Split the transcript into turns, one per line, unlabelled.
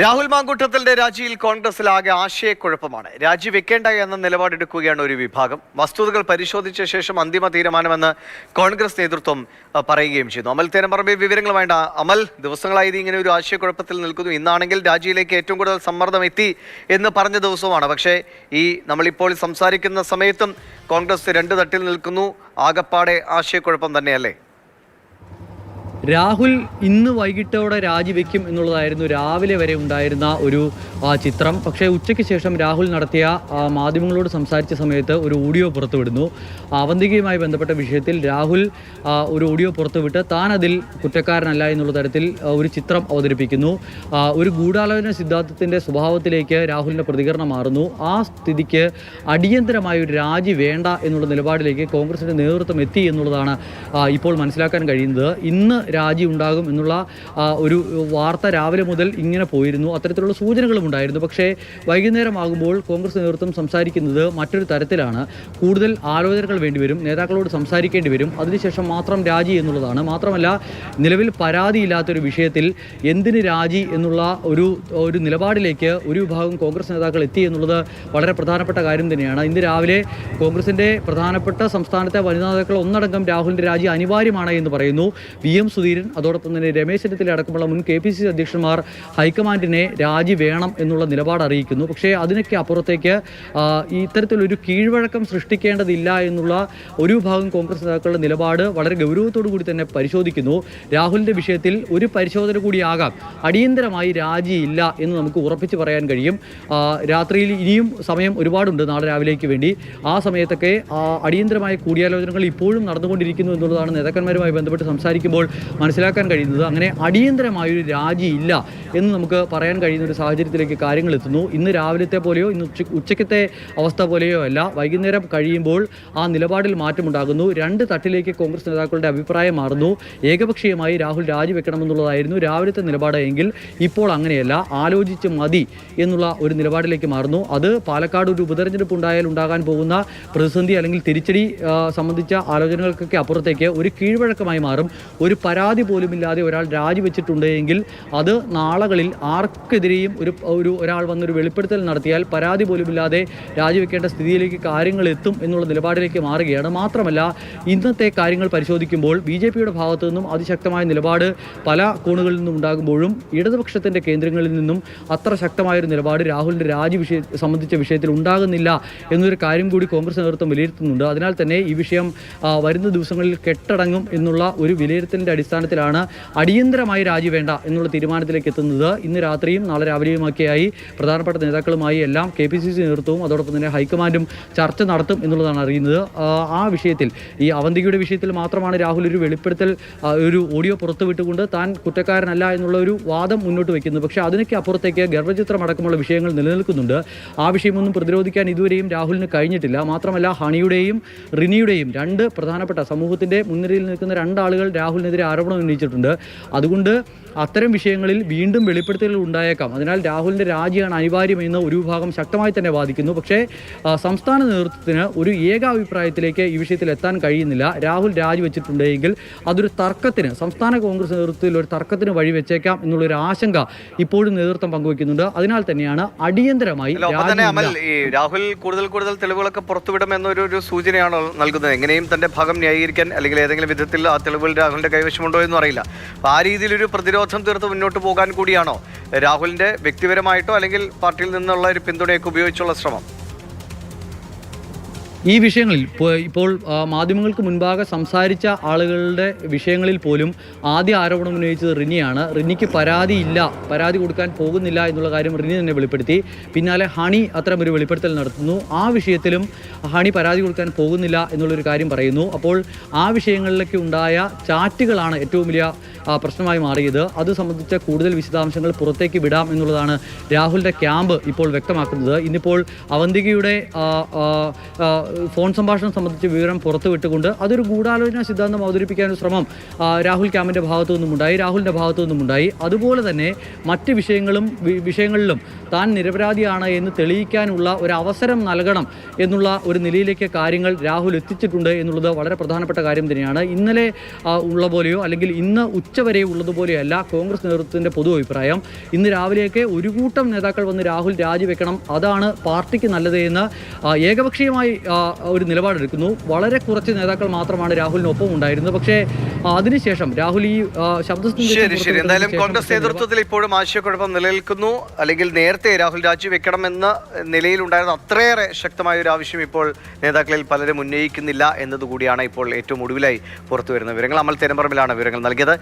രാഹുൽ മാങ്കൂട്ടത്തിന്റെ രാജിയിൽ കോൺഗ്രസിൽ ആകെ ആശയക്കുഴപ്പമാണ്. രാജി വെക്കേണ്ട എന്ന നിലപാടെടുക്കുകയാണ് ഒരു വിഭാഗം. വസ്തുതകൾ പരിശോധിച്ച ശേഷം അന്തിമ തീരുമാനമെന്ന് കോൺഗ്രസ് നേതൃത്വം പറയുകയും ചെയ്തു അമൽ തേനമ്പറമ്പിൽ വിവരങ്ങൾ വേണ്ട. അമൽ ദിവസങ്ങളായി ഇങ്ങനെ ഒരു ആശയക്കുഴപ്പത്തിൽ നിൽക്കുന്നു. ഇന്നാണെങ്കിൽ രാജിയിലേക്ക് ഏറ്റവും കൂടുതൽ സമ്മർദ്ദം എത്തി എന്ന് പറഞ്ഞ ദിവസമാണ് പക്ഷേ ഈ നമ്മളിപ്പോൾ സംസാരിക്കുന്ന സമയത്തും കോൺഗ്രസ് രണ്ട് തട്ടിൽ നിൽക്കുന്നു. ആകപ്പാടെ ആശയക്കുഴപ്പം തന്നെയല്ലേ?
രാഹുൽ ഇന്ന് വൈകിട്ടോടെ രാജിവെക്കും എന്നുള്ളതായിരുന്നു രാവിലെ വരെ ഉണ്ടായിരുന്ന ഒരു ചിത്രം. പക്ഷേ ഉച്ചയ്ക്ക് ശേഷം രാഹുൽ നടത്തിയ മാധ്യമങ്ങളോട് സംസാരിച്ച സമയത്ത് ഒരു ഓഡിയോ പുറത്തുവിടുന്നു. അവന്തികയുമായി ബന്ധപ്പെട്ട വിഷയത്തിൽ രാഹുൽ ഒരു ഓഡിയോ പുറത്തുവിട്ട് താൻ അതിൽ കുറ്റക്കാരനല്ല എന്നുള്ള തരത്തിൽ ഒരു ചിത്രം അവതരിപ്പിക്കുന്നു. ഒരു ഗൂഢാലോചന സിദ്ധാന്തത്തിന്റെ സ്വഭാവത്തിലേക്ക് രാഹുലിന്റെ പ്രതികരണം മാറുന്നു. ആ സ്ഥിതിക്ക് അടിയന്തരമായ ഒരു രാജി വേണ്ട എന്നുള്ള നിലപാടിലേക്ക് കോൺഗ്രസിന്റെ നേതൃത്വം എത്തി എന്നുള്ളതാണ് ഇപ്പോൾ മനസ്സിലാക്കാൻ കഴിയുന്നത്. ഇന്ന് രാജി ഉണ്ടാകും എന്നുള്ള ഒരു വാർത്ത രാവിലെ മുതൽ ഇങ്ങനെ പോയിരുന്നു. അത്തരത്തിലുള്ള സൂചനകളും ഉണ്ടായിരുന്നു. പക്ഷേ വൈകുന്നേരമാകുമ്പോൾ കോൺഗ്രസ് നേതൃത്വം സംസാരിക്കുന്നത് മറ്റൊരു തരത്തിലാണ്. കൂടുതൽ ആലോചനകൾ വേണ്ടിവരും നേതാക്കളോട് സംസാരിക്കേണ്ടി വരും. അതിനുശേഷം മാത്രം രാജി എന്നുള്ളതാണ്. മാത്രമല്ല നിലവിൽ പരാതിയില്ലാത്തൊരു വിഷയത്തിൽ എന്തിന് രാജി എന്നുള്ള ഒരു ഒരു നിലപാടിലേക്ക് ഒരു വിഭാഗം കോൺഗ്രസ് നേതാക്കൾ എത്തി എന്നുള്ളത് വളരെ പ്രധാനപ്പെട്ട കാര്യം തന്നെയാണ്. ഇന്ന് രാവിലെ കോൺഗ്രസിന്റെ പ്രധാനപ്പെട്ട സംസ്ഥാനത്തെ വനിതാ നേതാക്കൾ ഒന്നടങ്കം രാഹുലിന്റെ രാജി അനിവാര്യമാണ് എന്ന് പറയുന്നു. വി എം സുധീരൻ അതോടൊപ്പം തന്നെ രമേശ് ചെന്നിത്തല അടക്കമുള്ള മുൻ കെ പി സി സി അധ്യക്ഷന്മാർ ഹൈക്കമാൻഡിനെ രാജി വേണം എന്നുള്ള നിലപാട് അറിയിക്കുന്നു. പക്ഷേ അതിനൊക്കെ അപ്പുറത്തേക്ക് ഇത്തരത്തിലൊരു കീഴ്വഴക്കം സൃഷ്ടിക്കേണ്ടതില്ല എന്നുള്ള ഒരു ഭാഗം കോൺഗ്രസ് നേതാക്കളുടെ നിലപാട് വളരെ ഗൗരവത്തോടു കൂടി തന്നെ പരിശോധിക്കുന്നു. രാഹുലിന്റെ വിഷയത്തിൽ ഒരു പരിശോധന കൂടിയാകാം അടിയന്തരമായി രാജിയില്ല എന്ന് നമുക്ക് ഉറപ്പിച്ച് പറയാൻ കഴിയും. രാത്രിയിൽ ഇനിയും സമയം ഒരുപാടുണ്ട് നാളെ രാവിലേക്ക് വേണ്ടി. ആ സമയത്തൊക്കെ അടിയന്തരമായ കൂടിയാലോചനകൾ ഇപ്പോഴും നടന്നുകൊണ്ടിരിക്കുന്നു എന്നുള്ളതാണ് നേതാക്കന്മാരുമായി ബന്ധപ്പെട്ട് സംസാരിക്കുമ്പോൾ മനസ്സിലാക്കാൻ കഴിയുന്നത്. അങ്ങനെ അടിയന്തരമായൊരു രാജിയില്ല. എന്ന് നമുക്ക് പറയാൻ കഴിയുന്ന ഒരു സാഹചര്യത്തിലേക്ക് കാര്യങ്ങൾ എത്തുന്നു. ഇന്ന് രാവിലത്തെ പോലെയോ ഇന്ന് ഉച്ച അവസ്ഥ പോലെയോ അല്ല. വൈകുന്നേരം കഴിയുമ്പോൾ ആ നിലപാടിൽ മാറ്റമുണ്ടാകുന്നു രണ്ട് തട്ടിലേക്ക് കോൺഗ്രസ് നേതാക്കളുടെ അഭിപ്രായം മാറുന്നു. ഏകപക്ഷീയമായി രാഹുൽ രാജിവെക്കണമെന്നുള്ളതായിരുന്നു രാവിലത്തെ നിലപാട് എങ്കിൽ ഇപ്പോൾ അങ്ങനെയല്ല. ആലോചിച്ച് മതി എന്നുള്ള ഒരു നിലപാടിലേക്ക് മാറുന്നു. അത് പാലക്കാട് ഒരു ഉപതെരഞ്ഞെടുപ്പ് ഉണ്ടായാൽ ഉണ്ടാകാൻ പോകുന്ന പ്രതിസന്ധി അല്ലെങ്കിൽ തിരിച്ചടി സംബന്ധിച്ച ആലോചനകൾക്കൊക്കെ അപ്പുറത്തേക്ക് ഒരു കീഴ്വഴക്കമായി മാറും. ഒരു പരാതി പോലുമില്ലാതെ ഒരാൾ രാജിവെച്ചിട്ടുണ്ട് എങ്കിൽ അത് നാളുകളിൽ ആർക്കെതിരെയും ഒരു ഒരു ഒരാൾ വന്നൊരു വെളിപ്പെടുത്തൽ നടത്തിയാൽ പരാതി പോലുമില്ലാതെ രാജിവെക്കേണ്ട സ്ഥിതിയിലേക്ക് കാര്യങ്ങൾ എത്തും എന്നുള്ള നിലപാടിലേക്ക് മാറുകയാണ്. മാത്രമല്ല ഇന്നത്തെ കാര്യങ്ങൾ പരിശോധിക്കുമ്പോൾ ബി ജെ പിയുടെ ഭാഗത്തു നിന്നും അതിശക്തമായ നിലപാട് പല കോണുകളിൽ നിന്നും ഉണ്ടാകുമ്പോഴും ഇടതുപക്ഷത്തിന്റെ കേന്ദ്രങ്ങളിൽ നിന്നും അത്ര ശക്തമായൊരു നിലപാട് രാഹുലിന്റെ രാജി വിഷയ സംബന്ധിച്ച വിഷയത്തിൽ ഉണ്ടാകുന്നില്ല എന്നൊരു കാര്യം കൂടി കോൺഗ്രസ് നേതൃത്വം വിലയിരുത്തുന്നുണ്ട്. അതിനാൽ തന്നെ ഈ വിഷയം വരുന്ന ദിവസങ്ങളിൽ കെട്ടടങ്ങും എന്നുള്ള ഒരു വിലയിരുത്തലിന്റെ അടിസ്ഥാനത്തിലാണ് അടിയന്തരമായി രാജി വേണ്ട എന്നുള്ള തീരുമാനത്തിലേക്ക് എത്തുന്നത്. ഇന്ന് രാത്രിയും നാളെ രാവിലെയുമൊക്കെയായി പ്രധാനപ്പെട്ട നേതാക്കളുമായി എല്ലാം കെ പി സി സി നേതൃത്വവും അതോടൊപ്പം തന്നെ ഹൈക്കമാൻഡും ചർച്ച നടത്തും എന്നുള്ളതാണ് അറിയുന്നത്. ആ, ആ വിഷയത്തിൽ ഈ അവന്തികയുടെ വിഷയത്തിൽ മാത്രമാണ് രാഹുൽ ഒരു വെളിപ്പെടുത്തൽ ഒരു ഓഡിയോ പുറത്തുവിട്ടുകൊണ്ട് താൻ കുറ്റക്കാരനല്ല എന്നുള്ള ഒരു വാദം മുന്നോട്ട് വയ്ക്കുന്നത് പക്ഷേ അതിനൊക്കെ അപ്പുറത്തേക്ക് ഗർഭചിത്രം അടക്കമുള്ള വിഷയങ്ങൾ നിലനിൽക്കുന്നുണ്ട്. ആ വിഷയമൊന്നും പ്രതിരോധിക്കാൻ ഇതുവരെയും രാഹുലിന് കഴിഞ്ഞിട്ടില്ല. മാത്രമല്ല ഹണിയുടെയും റിനിയുടെയും രണ്ട് പ്രധാനപ്പെട്ട സമൂഹത്തിന്റെ മുൻനിരയിൽ നിൽക്കുന്ന രണ്ടാളുകൾ രാഹുലിനെതിരെ ആരോപണം ഉന്നയിച്ചിട്ടുണ്ട്. അതുകൊണ്ട് അത്തരം വിഷയങ്ങളിൽ വീണ്ടും വെളിപ്പെടുത്തലുകൾ ഉണ്ടായേക്കാം. അതിനാൽ രാഹുലിന്റെ രാജിയാണ് അനിവാര്യമെന്ന് ഒരു വിഭാഗം ശക്തമായി തന്നെ വാദിക്കുന്നു. പക്ഷേ സംസ്ഥാന നേതൃത്വത്തിന് ഒരു ഏകാഭിപ്രായത്തിലേക്ക് ഈ വിഷയത്തിൽ എത്താൻ കഴിയുന്നില്ല. രാഹുൽ രാജിവെച്ചിട്ടുണ്ടെങ്കിൽ അതൊരു തർക്കത്തിന് സംസ്ഥാന കോൺഗ്രസ് നേതൃത്വത്തിൽ ഒരു തർക്കത്തിന് വഴിവെച്ചേക്കാം എന്നുള്ളൊരു ആശങ്ക ഇപ്പോഴും നേതൃത്വം പങ്കുവെക്കുന്നുണ്ട് അതിനാൽ തന്നെയാണ് അടിയന്തരമായി
രാഹുൽ കൂടുതൽ കൂടുതൽ തെളിവുകളൊക്കെ പുറത്തുവിടുമെന്നൊരു ഒരു സൂചനയാണ് നൽകുന്നത്? എങ്ങനെയും തന്റെ ഭാഗം ന്യായീകരിക്കാൻ അല്ലെങ്കിൽ ഏതെങ്കിലും വിധത്തിൽ ആ തെളിവുകൾ രാഹുലിന്റെ കൈവശമുണ്ടോ എന്ന് അറിയില്ല. ആ രീതിയിൽ ഒരു പ്രതിരോധം തീർത്ത് മുന്നോട്ട് പോകാൻ കൂടിയാണോ? രാഹുലിന്റെ വ്യക്തിപരമായിട്ടോ അല്ലെങ്കിൽ പാർട്ടിയിൽ നിന്നുള്ള ഒരു പിന്തുണയൊക്കെ ഉപയോഗിച്ചുള്ള ശ്രമം?
ഈ വിഷയങ്ങളിൽ ഇപ്പോൾ- മാധ്യമങ്ങൾക്ക് മുൻപാകെ സംസാരിച്ച ആളുകളുടെ വിഷയങ്ങളിൽ പോലും ആദ്യ ആരോപണം ഉന്നയിച്ചത് റിനിയാണ്. റിനിക്ക് പരാതിയില്ല പരാതി കൊടുക്കാൻ പോകുന്നില്ല എന്നുള്ള കാര്യം റിനി തന്നെ വെളിപ്പെടുത്തി. പിന്നാലെ ഹണി അത്തരം ഒരു വെളിപ്പെടുത്തൽ നടത്തുന്നു. ആ വിഷയത്തിലും ഹണി പരാതി കൊടുക്കാൻ പോകുന്നില്ല എന്നുള്ളൊരു കാര്യം പറയുന്നു. അപ്പോൾ ആ വിഷയങ്ങളിലൊക്കെ ഉണ്ടായ ചാറ്റുകളാണ് ഏറ്റവും വലിയ പ്രശ്നമായി മാറിയത്. അത് സംബന്ധിച്ച കൂടുതൽ വിശദാംശങ്ങൾ പുറത്തേക്ക് വിടാം എന്നുള്ളതാണ് രാഹുലിന്റെ ക്യാമ്പ് ഇപ്പോൾ വ്യക്തമാക്കുന്നത്. ഇന്നിപ്പോൾ അവന്തികയുടെ ഫോൺ സംഭാഷണം സംബന്ധിച്ച് വിവരം പുറത്തുവിട്ടുകൊണ്ട് അതൊരു ഗൂഢാലോചന സിദ്ധാന്തം അവതരിപ്പിക്കാനൊരു ശ്രമം രാഹുൽ ക്യാമ്പിന്റെ ഭാഗത്തു നിന്നുമുണ്ടായി. രാഹുലിന്റെ ഭാഗത്തു നിന്നുമുണ്ടായി. അതുപോലെ തന്നെ മറ്റ് വിഷയങ്ങളും വിഷയങ്ങളിലും താൻ നിരപരാധിയാണ് എന്ന് തെളിയിക്കാനുള്ള ഒരു അവസരം നൽകണം എന്നുള്ള ഒരു നിലയിലേക്ക് കാര്യങ്ങൾ രാഹുൽ എത്തിച്ചിട്ടുണ്ട് എന്നുള്ളത് വളരെ പ്രധാനപ്പെട്ട കാര്യം തന്നെയാണ്. ഇന്നലെ ഉള്ള പോലെയോ അല്ലെങ്കിൽ ഇന്ന് ഉച്ചവരെ ഉള്ളതുപോലെയല്ല കോൺഗ്രസ് നേതൃത്വത്തിന്റെ പൊതു അഭിപ്രായം. ഇന്ന് രാവിലെയൊക്കെ ഒരു കൂട്ടം നേതാക്കൾ വന്ന് രാഹുൽ രാജിവെക്കണം. അതാണ് പാർട്ടിക്ക് നല്ലത് എന്ന് ഏകപക്ഷീയമായി ഒരു നിലപാടെടുക്കുന്നു. വളരെ കുറച്ച് നേതാക്കൾ മാത്രമാണ് രാഹുലിനൊപ്പം ഉണ്ടായിരുന്നത്. പക്ഷേ അതിനുശേഷം രാഹുൽ ഈ ശബ്ദ
ശരി ശരി. എന്തായാലും കോൺഗ്രസ് നേതൃത്വത്തിൽ ഇപ്പോഴും ആശയക്കുഴപ്പം നിലനിൽക്കുന്നു. അല്ലെങ്കിൽ നേരത്തെ രാഹുൽ രാജിവെക്കണമെന്ന നിലയിലുണ്ടായിരുന്ന അത്രയേറെ ശക്തമായ ഒരു ആവശ്യം ഇപ്പോൾ നേതാക്കളിൽ പലരും ഉന്നയിക്കുന്നില്ല എന്നതുകൂടിയാണ് ഇപ്പോൾ ഏറ്റവും ഒടുവിലായി പുറത്തു വരുന്ന വിവരങ്ങൾ. അമൽ തെരമ്പറമ്പിലാണ് വിവരങ്ങൾ നൽകിയത്.